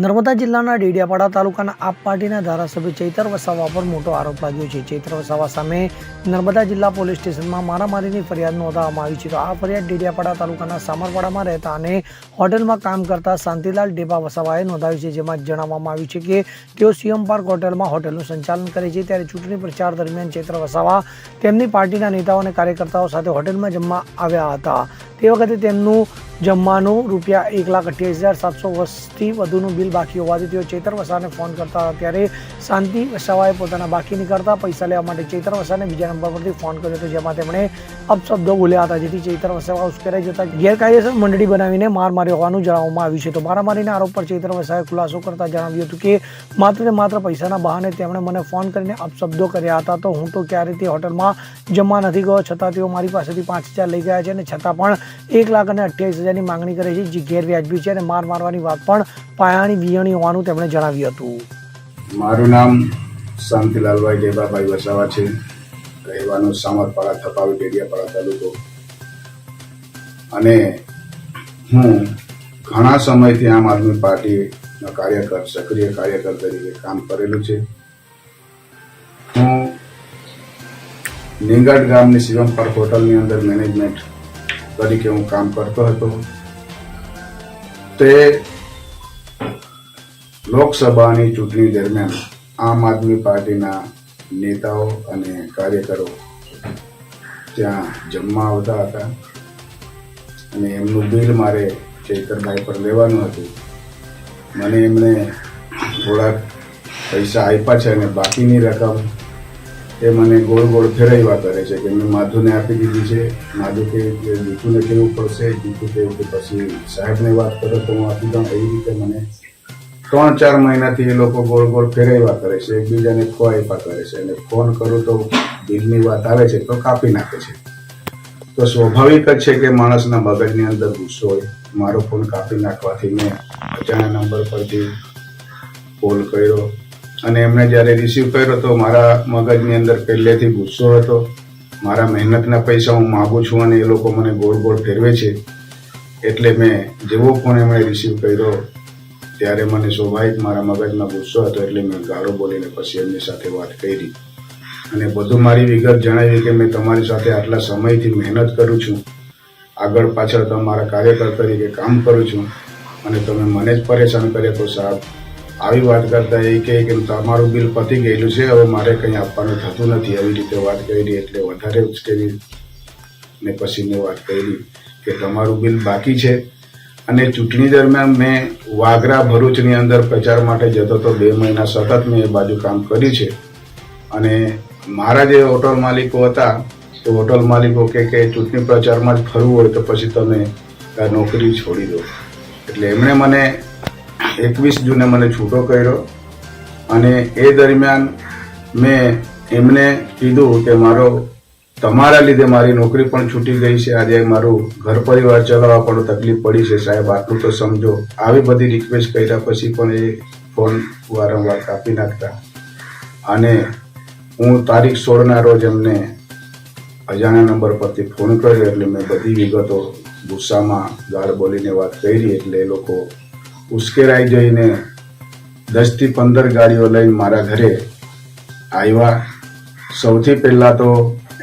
નર્મદા જિલ્લાના ડેડિયાપાડા તાલુકાના આપ પાર્ટીના ધારાસભ્ય ચૈતર વસાવા પર મોટો આરોપ લાગ્યો છે. ચૈતર વસાવા સામે નર્મદા જિલ્લા પોલીસ સ્ટેશનમાં મારામારીની ફરિયાદ નોંધાવવામાં આવી છે. તો આ ફરિયાદ ડેડિયાપાડા તાલુકાના સામરપાડામાં રહેતા અને હોટેલમાં કામ કરતા શાંતિલાલ ડેબા વસાવાએ નોંધાવી છે, જેમાં જણાવવામાં આવ્યું છે કે તેઓ સીએમ પાર્ક હોટેલમાં હોટેલનું સંચાલન કરે છે. ત્યારે ચૂંટણી પ્રચાર દરમિયાન ચૈત્ર વસાવા તેમની પાર્ટીના નેતાઓ અને કાર્યકર્તાઓ સાથે હોટેલમાં જમવા આવ્યા હતા. તે વખતે તેમનું જમવાનું રૂપિયા એક લાખ અઠ્યાવીસ હજાર સાતસો વર્ષથી વધુનું બિલ બાકી હોવાથી તેઓ ચૈતર વસાને ફોન કરતા હતા. ત્યારે શાંતિ વસાવાએ પોતાના બાકી નીકળતા પૈસા લેવા માટે ચેતર વસાને બીજા નંબર પરથી ફોન કર્યો હતો, જેમાં તેમણે અપશબ્દો બોલ્યા હતા, જેથી ચેતર વસાવા ઉશ્કેરાઈ જતા ગેરકાયદેસર મંડળી બનાવીને માર માર્યો હોવાનું જણાવવામાં આવ્યું છે. તો મારામારીના આરોપ પર ચેતર વસાએ ખુલાસો કરતા જણાવ્યું હતું કે, માત્ર ને માત્ર પૈસાના બહાને તેમણે મને ફોન કરીને અપશબ્દો કર્યા હતા, તો હું તો ક્યારે તે હોટલમાં જમવા નથી ગયો, છતાં તેઓ મારી પાસેથી પાંચ હજાર લઈ ગયા છે અને છતાં પણ એક લાખ અને અઠ્યાવીસ હજારની માંગણી કરે છે જે ગેરવ્યાજબી છે અને માર મારવાની વાત પણ પાયાની વિયણી હોવાનું તેમણે જણાવ્યું હતું. મારું નામ શાંતિલાલભાઈ દેબાભાઈ વસાવા છે. રહેવાનું સામરપાડા થપાવી ડેડિયાપાડા તાલુકો. અને હું ઘણા સમયથી આમ આદમી પાર્ટીનો કાર્યકર, સક્રિય કાર્યકર તરીકે કામ કરેલું છે. હું નિંગાડ ગામની શિવમ પાર્ક હોટલની અંદર મેનેજમેન્ટ તરીકે હું કામ કરતો હતો. તે લોકસભાની ચૂંટણી દરમિયાન આમ આદમી પાર્ટીના નેતાઓ અને કાર્યકરો ત્યાં જમવા આવતા હતા અને એમનું બિલ મારે ચેતરભાઈ પર લેવાનું હતું. મને એમણે થોડાક પૈસા આપ્યા છે અને બાકીની રકમ એ મને ગોળ ગોળ ફેરવ્યા કરે છે કે મેં માધુને આપી દીધી છે. માધુ કે જીતુને કેવું પડશે જીતુ કેવું કે પછી સાહેબને વાત કરો તો હું આપી દઉં. એવી રીતે મને ત્રણ ચાર મહિનાથી એ લોકો ગોળ ગોળ ફેરવ્યા કરે છે, એકબીજાને ખોવાઈપા કરે છે. અને ફોન કરું તો બિલની વાત આવે છે તો કાપી નાખે છે. તો સ્વાભાવિક જ છે કે માણસના મગજની અંદર ગુસ્સો હોય. મારો ફોન કાપી નાખવાથી મેં અજાણ્યા નંબર પરથી કોલ કર્યો. અને એમણે જ્યારે રિસીવ કર્યો તો મારા મગજની અંદર પહેલેથી ગુસ્સો હતો. મારા મહેનતના પૈસા હું માગું છું અને એ લોકો મને ગોળ ગોળ ફેરવે છે. એટલે મેં જેવો ફોન એમણે રિસીવ કર્યો, ત્યારે મને સ્વાભાવિક મારા મગજમાં ગુસ્સો હતો એટલે મેં ગાળો બોલીને પછી એમની સાથે વાત કરી. અને બધું મારી વિગત જણાવી કે મેં તમારી સાથે આટલા સમયથી મહેનત કરું છું. આગળ પાછળ તમારા કાર્યકર તરીકે કામ કરું છું. અને તમે મને જ પરેશાન કર્યા તો સાહેબ આવી વાત કરતા એ કહે કે તમારું બિલ પતી ગયેલું છે, હવે મારે કંઈ આપવાનું થતું નથી. આવી રીતે વાત કરી એટલે વધારે ઉશ્કેરી ને પછી મેં વાત કરી કે તમારું બિલ બાકી છે. અને ચૂંટણી દરમિયાન મેં વાગરા ભરૂચની અંદર પ્રચાર માટે જતો તો બે મહિના સતત મેં એ બાજુ કામ કર્યું છે. અને મારા જે હોટલ માલિકો હતા, તો હોટલ માલિકો કે કે ચૂંટણી પ્રચારમાં જ ફરવું હોય તો પછી તમે નોકરી છોડી દો. એટલે એમણે મને એકવીસ જૂને મને છૂટો કર્યો અને એ દરમિયાન મેં એમને કીધું કે મારો, તમારા લીધે મારી નોકરી પણ છૂટી ગઈ છે. આજે મારું ઘર પરિવાર ચલાવવા પણ તકલીફ પડી છે. સાહેબ, આટલું તો સમજો. આવી બધી રિક્વેસ્ટ કર્યા પછી પણ એ ફોન વારંવાર કાપી નાખતા. અને હું તારીખ સોળના રોજ એમને અજાણ્યા નંબર પરથી ફોન કર્યો એટલે મેં બધી વિગતો ગુસ્સામાં ગાળ બોલીને વાત કરી. એટલે એ લોકો ઉશ્કેરાઈ જઈને દસથી પંદર ગાડીઓ લઈને મારા ઘરે આવ્યા. સૌથી પહેલાં તો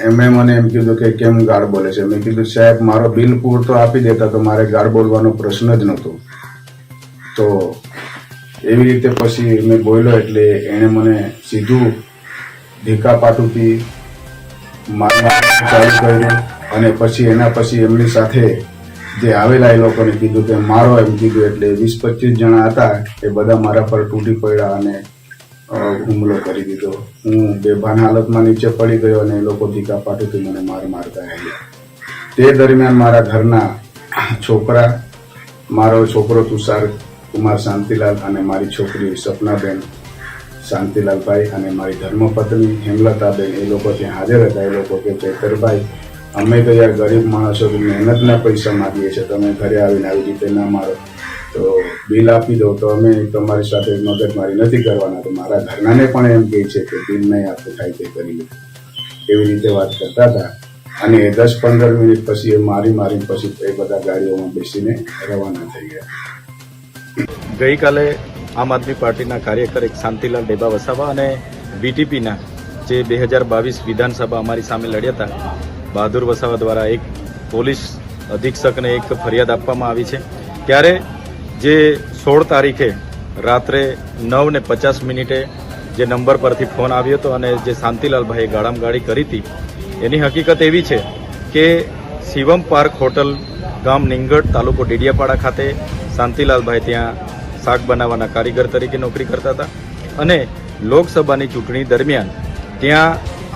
એમણે મને એમ કીધું કે કેમ ગાળ બોલે છે? મેં કીધું, સાહેબ, મારો બિલ પૂરતો આપી દેતા, તો મારે ગાળ બોલવાનો પ્રશ્ન જ નહોતો. તો એવી રીતે પછી મેં બોલ્યો એટલે એણે મને સીધું ઢીકા પાટુથી મારવાનું ચાલુ કર્યું અને પછી એના પછી એમની સાથે જે આવેલા એ લોકોને કીધું કે મારો એમ કીધું એટલે વીસ પચીસ જણા હતા એ બધા મારા પર તૂટી પડ્યા અને હુમલો કરી દીધો. હું બેભાન હાલતમાં નીચે પડી ગયો અને એ લોકો ધીકા પાટીથી મને માર મારતા આવ્યા. તે દરમિયાન મારા ઘરના છોકરા, મારો છોકરો તુષાર કુમાર શાંતિલાલ અને મારી છોકરી સપનાબેન શાંતિલાલભાઈ અને મારી ધર્મપત્ની હેમલતાબેન એ લોકો ત્યાં હાજર હતા. એ લોકો કે, ચેતરભાઈ અમે તો યાર ગરીબ માણસો મહેનતના પૈસા માગીએ છીએ. તમે ઘરે આવીને આવી રીતે ના મારો. તો બિલ આપી દો, તો અમે તમારી સાથે મગજમારી નથી કરવાના. તો મારા ઘરનાને પણ એમ કહે છે કે બિલ નહીં આપવું થાય તે કરી એવી રીતે વાત કરતા હતા. અને દસ પંદર મિનિટ પછી એ મારી મારી પછી એ બધા ગાડીઓમાં બેસીને રવાના થઈ ગયા. ગઈકાલે આમ આદમી પાર્ટીના કાર્યકર એક શાંતિલાલ ડેબા વસાવા અને બીટીપીના જે બે હજાર બાવીસ વિધાનસભા અમારી સામે લડ્યા હતા બહાદુર વસાવા દ્વારા એક પોલીસ અધિક્ષકને એક ફરિયાદ આપવામાં આવી છે. ત્યારે જે સોળ તારીખે રાત્રે નવ ને પચાસ મિનિટે જે નંબર પરથી ફોન આવ્યો હતો અને જે શાંતિલાલભાઈએ ગાળામગાળી કરી હતી, એની હકીકત એવી છે કે શિવમ પાર્ક હોટલ ગામ નિંગડ તાલુકો ડેડિયાપાડા ખાતે શાંતિલાલભાઈ ત્યાં શાક બનાવવાના કારીગર તરીકે નોકરી કરતા હતા અને લોકસભાની ચૂંટણી દરમિયાન ત્યાં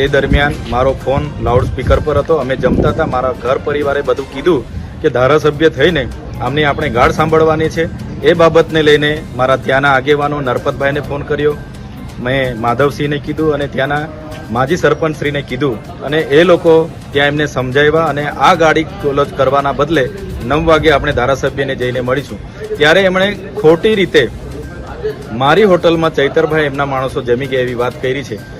તે દરમિયાન મારો ફોન લાઉડ સ્પીકર પર હતો. અમે જમતા હતા. મારા ઘર પરિવારે બધું કીધું કે ધારાસભ્ય થઈને આમની આપણે ગાઢ સાંભળવાની છે. એ બાબતને લઈને મારા ત્યાંના આગેવાનો નરપતભાઈને ફોન કર્યો. મેં માધવસિંહને કીધું અને ત્યાંના માજી સરપંચશ્રીને કીધું. અને એ લોકો ત્યાં એમને સમજાવ્યા અને આ ગાડી કોલોજ કરવાના બદલે નવ વાગે આપણે ધારાસભ્યને જઈને મળીશું. ત્યારે એમણે ખોટી રીતે મારી હોટલમાં ચૈતરભાઈ એમના માણસો જમી ગયા એવી વાત કરી છે.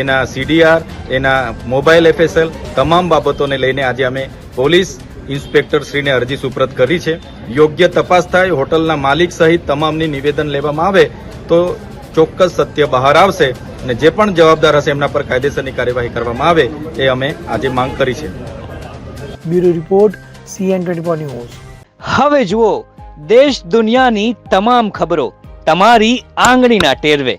એના સીડીઆર એના મોબાઈલ એફએસએલ તમામ બાબતોને લઈને આજે અમે પોલીસ ઇન્સ્પેક્ટર શ્રીને અરજી સુપ્રત કરી છે. યોગ્ય તપાસ થાય હોટલના માલિક સહિત તમામની નિવેદન લેવામાં આવે તો ચોક્કસ સત્ય બહાર આવશે અને જે પણ જવાબદાર હશે એમના પર કાયદેસરની કાર્યવાહી કરવામાં આવે એ અમે આજે માંગ કરી છે. Bureau report CN twenty news. હવે જુઓ દેશ દુનિયાની તમામ ખબરો તમારી આંગળીના ટેરવે.